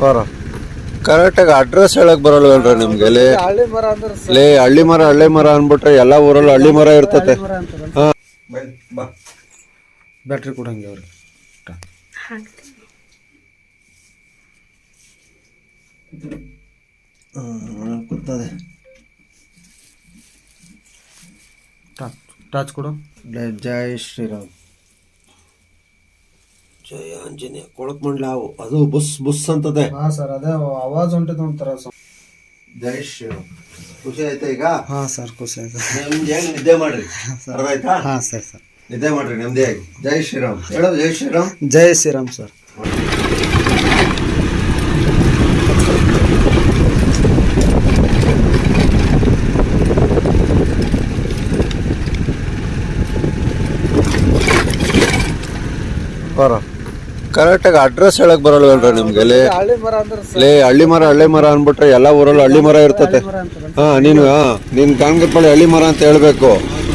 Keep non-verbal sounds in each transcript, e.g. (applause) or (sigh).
ಬರ. ಕರೆಕ್ಟಾಗಿ ಅಡ್ರೆಸ್ ಹೇಳಕ್ ಬರಲ್ವೇನ್ರ ನಿಮ್ಗೆ? ಲೇ ಹಳ್ಳಿ ಮರ ಅಂದ್ರೆ ಲೇ ಹಳ್ಳಿ ಮರ ಹಳ್ಳಿ ಮರ ಅನ್ಬಿಟ್ರೆ ಎಲ್ಲ ಊರಲ್ಲೂ ಹಳ್ಳಿ ಮರ ಇರ್ತತೆ. ಹಾ. ಬ್ಯಾಟ್ರಿ ಕೊಡಂಗೆ ಅವ್ರಿಗೆ. ಕೂತದೆ. ಟಾಚ್ ಕೊಡು. ಜೈ ಶ್ರೀರಾಮ್. ಜಯ ಆಂಜನೇಯ ಕೊಳಕ್ ಮಂಡ್ಲಾವು ಅದು ಬುಸ್ ಬುಸ್ ಅಂತದೆ. ಹಾ ಸರ್ ಅದೇ ಆವಾಜ್ ಹೊಂಟಿದ್ ಒಂಥರ ಸ- ಜೈ ಶ್ರೀರಾಮ್ ಖುಷಿ ಆಯ್ತಾ ಈಗ? ಹಾ ಸರ್ ಖುಷಿ ಆಯ್ತು. ನಿಮ್ದು ಹೆಂಗ್ ನಿದ್ದೆ ಮಾಡ್ರಿ. ಸರ್. ಆಯ್ತಾ ಹಾ ಸರ್ ಸರ್. ನಿದ್ದೆ ಮಾಡ್ರಿ ನೆಮ್ಮದಿಯಾಗಿ. ಜೈ ಶ್ರೀರಾಮ್. ಹೇಳೋ ಜೈ ಶ್ರೀರಾಮ್. ಜೈ ಶ್ರೀರಾಮ್ ಸರ್. ಬರ. ಕರೆಕ್ಟಾಗಿ ಅಡ್ರೆಸ್ ಹೇಳಕ್ ಬರಲ್ವಲ್ರ ನಿಮ್ಗೆ? ಲೇ ಹಳ್ಳಿ ಮರ ಅಂದ್ರೆ ಸ- ಲೇ ಹಳ್ಳಿ ಮರ ಹಳ್ಳಿ ಮರ ಅನ್ಬಿಟ್ರೆ ಎಲ್ಲ ಊರಲ್ಲೂ ಹಳ್ಳಿ ಮರ ಇರ್ತತೆ. ಹಾ ನೀನು ಹಾ ನೀನ್ ಕಾಂಗ್ರಪಳ್ಳಿ ಹಳ್ಳಿ ಮರ ಅಂತ ಹೇಳ್ಬೇಕು.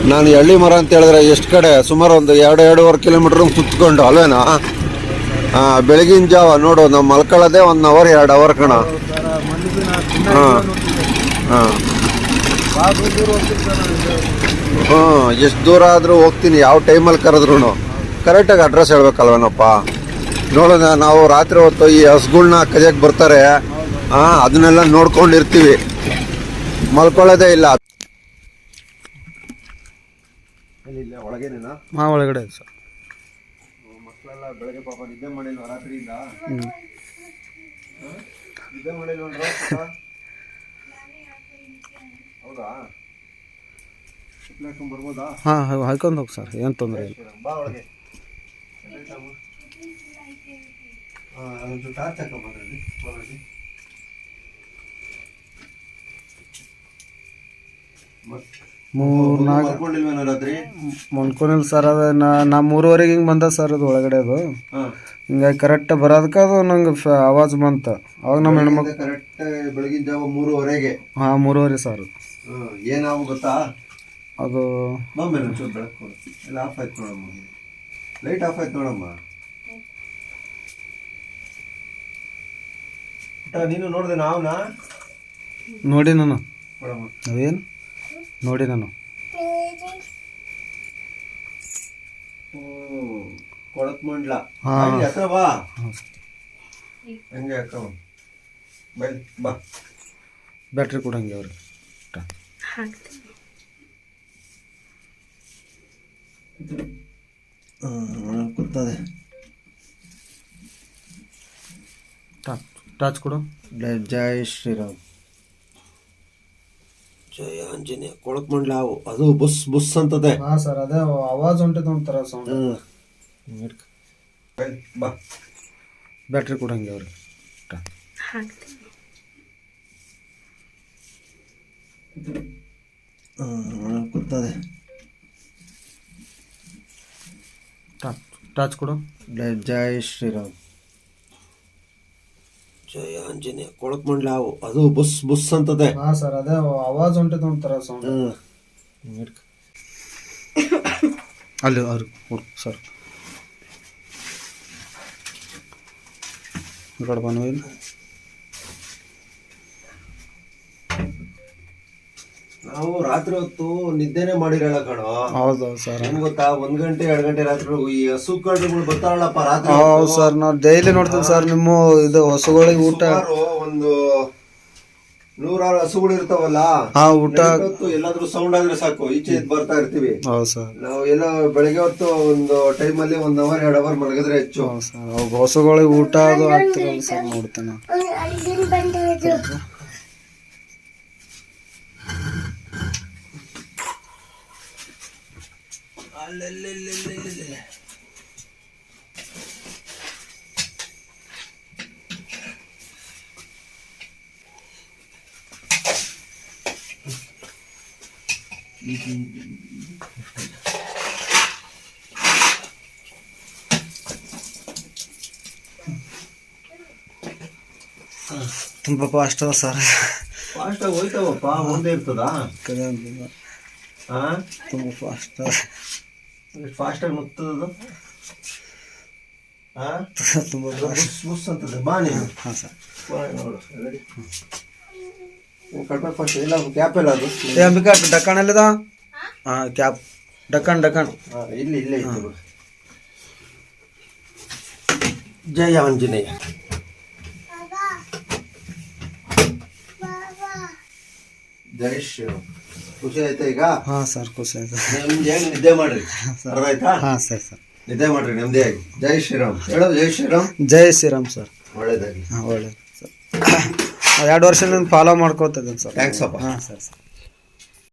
ನಾನು ಹಳ್ಳಿ ಮರ ಅಂತ ಹೇಳಿದ್ರೆ ಎಷ್ಟು ಕಡೆ? ಸುಮಾರು ಒಂದು ಎರಡು ಎರಡೂವರೆ ಕಿಲೋಮೀಟರ್ ಸುತ್ತಕೊಂಡು ಅಲ್ವೇನಾ? ಹಾ ಬೆಳಗಿನ ಜಾವ ನೋಡು ನಾವು ಮಲ್ಕೊಳ್ಳೋದೇ ಒನ್ ಅವರ್ ಎರಡು ಅವರ್ ಕಣ. ಸರ್, ಮೊನ್ನೆ ದಿನ ದಿನ ಹಾ. ಹಾ. ಭಾಳ ದೂರ ದೂರ ಹೋಗ್ತಿದ್ದೆ ನಾನು ಇದು. ಹ್ಞೂ ಎಷ್ಟು ದೂರ ಆದರೂ ಹೋಗ್ತೀನಿ ಯಾವ ಟೈಮಲ್ಲಿ ಕರೆದ್ರು ಕರೆಕ್ಟಾಗಿ ಅಡ್ರೆಸ್ ಹೇಳ್ಬೇಕಲ್ವೇನಪ್ಪ? ನೋಡೋಣ ನಾವು ರಾತ್ರಿ ಹೊತ್ತು ಈ ಹಸುಗಳನ್ನ ಕದಿಯಕ್ಕೆ ಬರ್ತಾರೆ. ಹಾಂ ಅದನ್ನೆಲ್ಲ ನೋಡ್ಕೊಂಡಿರ್ತೀವಿ. ಮಲ್ಕೊಳ್ಳೋದೇ ಇಲ್ಲ. ಹಾ ಒಳಗಡೆ ಸರ್. ಮಕ್ಕಳೆಲ್ಲ ಬೆಳಗ್ಗೆ ಪಾಪ ನಿದ್ದೆ ಮಾಡಿಲ್ವ ರಾತ್ರಿಯಿಂದ? ಹ್ಮ್. ನಿದ್ದೆ ಮಾಡಿಲ್ವ ಹೌದಾ? ಹಾಕೊಂಡ್ ಬರ್ಬೋದಾ? ಹಾ ಹಾಕೊಂಡು ಹೋಗಿ ಸರ್ ಏನು ತೊಂದರೆ ಇಲ್ಲ. ಬಾ ಒಳಗೆ. ಅದೊಂದು ಟಾರ್ಚ್ ಹಾಕೊಂಬಂದ್ರಲ್ಲಿ ಫೋನಲ್ಲಿ ಮೂರು ನಾಲ್ಕು ರಾತ್ರಿ? ಸರ್ ಅದು ನಾ ಮೂರುವರೆಗೆ ಹಿಂಗೆ ಬಂದ ಸರ್ ಅದು ಒಳಗಡೆ ಅದು. ಹಿಂಗಾಗಿ ಕರೆಕ್ಟ್ ಬರೋದಕ್ಕೆ ಅದು ನಂಗೆ ಆವಾಜ್ ಬಂತು. ಅವಾಗ ನಮ್ಮ ಹೆಣ್ಮಕ್ಳು ಕರೆಕ್ಟ್ ಬೆಳಗಿನ ಜಾವ ಮೂರುವರೆಗೆ. ಹಾಂ ಮೂರುವರೆ ಸರ್. ಏನಾವು ಗೊತ್ತಾ? ಅದು ಎಲ್ಲ ಆಫ್ ಆಯ್ತು ನೋಡಮ್ಮ. ಲೈಟ್ ಆಫ್ ಆಯ್ತು ನೋಡಮ್ಮ. ನೀನು ನೋಡಿದೆ ನಾವ್ನ? ನೋಡಿ ನಾನು. ನೋಡಮ್ಮ. ಅವೇನು ನೋಡಿ ನಾನು. ಕೊಡಕ್ ಮಂಡ್ಲ ಹಾ. ಹತ್ರ ಬಾ. ಹಾಂ. ಹಂಗೆ ಅಕ್ಕ. ಬೈ ಬಾ. ಬ್ಯಾಟ್ರಿ ಕೊಡಂಗೆ ಅವ್ರಿಗೆ. ಕೂತದೆ ಟಾಚ್ ಟಾಚ್ ಕೊಡು ಜೈ ಶ್ರೀರಾಮ್. ಜಯ ಆಂಜನೇಯ ಕೊಳಕ್ ಮಂಡಲ ಅದು ಬುಸ್ ಬುಸ್ ಅಂತದೆ. ಹಾಂ ಸರ್ ಅದೇ ಆವಾಜ್ ಹೊಂಟದ ಒಂಥರ ಸೌಂಡ್ ಬಾ ಬ್ಯಾಟ್ರಿ ಕೊಡಂಗೆ ಅವ್ರಿಗೆ ಕೂತದೆ. ಟಾಚ್ ಟಾಚ್ ಕೊಡು ಜೈ ಶ್ರೀರಾಮ್. ಜಯ ಆಂಜನೇಯ. ಕೊಳಕ್ ಮಂಡ್ಲಾವು ಅದು ಬುಸ್ ಬುಸ್ ಅಂತದೆ ಹಾ ಸರ್ ಅದೇ ಆವಾಜ್ ಹೊಂಟಿದೆ ಒಂಥರ ಸೌಂಡ್ ಅಲ್ಲಿ ಅವ್ರು ಕೊಡು ಸರ್. ಈ ಕಡೆ ಬಂದ್ವಿ ನಾವು ರಾತ್ರಿ ಹೊತ್ತು ನಿದ್ದೆನೆ ಮಾಡಿರಲ್ಲ ಕಣೋ. ಹೌದು ಸರ್. ಹೆಂಗ್ ಗೊತ್ತಾ? ಒಂದ್ ಗಂಟೆ ಎರಡ್ ಗಂಟೆ ರಾತ್ರಿ ಈ ಹಸು ಕಳ್ಳುಗಳು ಬರ್ತಾರಲ್ಲಪ್ಪ ರಾತ್ರಿ ಹೌದು ಸರ್ ನಾವು ಡೈಲಿ ನೋಡ್ತೀವಿ ಸರ್ ನಿಮ್ಮ ಇದು ಹಸುಗಳಿಗೆ ಊಟ. ಸುಮಾರು ಒಂದು ನೂರಾರು ಹಸುಗಳು ಇರ್ತಾವಲ್ಲ? ಹಾ ಊಟ. ಹೊತ್ತು ಎಲ್ಲಾದ್ರೂ ಸೌಂಡ್ ಆದ್ರೆ ಸಾಕು ಈಚೆ ಎದ್ದು ಬರ್ತಾ ಇರ್ತೀವಿ. ಹೌದು ಸರ್. ನಾವು ಎಲ್ಲ ಬೆಳಿಗ್ಗೆ ಹೊತ್ತು ಒಂದು ಟೈಮ್ ಅಲ್ಲಿ ಒಂದ್ ಅವರ್ ಎರಡ್ ಅವರ್ ಮಲಗಿದ್ರೆ ಹೆಚ್ಚು. ಹೌದು ಸರ್ ಹಸುಗಳಿಗೆ ಊಟ ಅದು ಆಗ್ತಿರಲ್ಲ ಸರ್ ನೋಡ್ತೇನೆ. ತುಂಬ ಫಾಸ್ಟ್ ಅದ ಸರ್ ಫಾಸ್ಟ್ ಆಗಿ ಹೋಯ್ತಾವಪ್ಪ ಮುಂದೆ ಇರ್ತದಾ ಹಾ ತುಂಬ ಫಾಸ್ಟ್ ಅದ ಮುತ್ತದು ತುಂಬ ಬುಸ್ ಬುಸ್ ಅಂತದೆ ಬಾ ಹಾಂ ಸರ್. ನೋಡು ರೆಡಿ ಕಟ್ಬೇಕು ಫಸ್ಟ್ ಇಲ್ಲ ಕ್ಯಾಪ್ ಎಲ್ಲ ಅದು. ಏ ಅಂಬಿಕಾ ಡಕ್ಕಣ್ ಎಲ್ಲಿದ? ಹಾಂ. ಕ್ಯಾಪ್ ಡಕ್ಕಣ್ ಡಕ್ಕಣ್ ಹಾ, ಇಲ್ಲಿ ಇಲ್ಲೇ ಇತ್ತು. ಜಯ ಆಂಜನೇಯ. ಜೈ ಶ್ರೀರಾಮ್ ಖುಷಿ ಆಯ್ತಾ ಈಗ? ಹಾಂ ಸರ್ ಖುಷಿ ಆಯ್ತು. ನಿಮ್ದು ಹೆಂಗ್ ನಿದ್ದೆ ಮಾಡ್ರಿ? ಸರ್. ಆಯ್ತಾ ಹಾಂ ಸರ್ ಸರ್. ನಿದ್ದೆ ಮಾಡ್ರಿ ನೆಮ್ಮದಿಯಾಗಿ ಜೈ ಶ್ರೀರಾಮ್. ಹೇಳೋ ಜೈ ಶ್ರೀರಾಮ್? ಜೈ ಶ್ರೀರಾಮ್ ಸರ್. ಒಳ್ಳೇದಾಗಿ ಹಾಂ ಒಳ್ಳೇದು ಸರ್. (coughs) ಎರಡು ವರ್ಷದಿಂದ ಫಾಲೋ ಮಾಡ್ಕೋತಿದ್ದೀನಿ ಸರ್. ಥ್ಯಾಂಕ್ಸ್ ಅಪ್ಪ. ಹಾಂ ಸರ್ ಸರ್.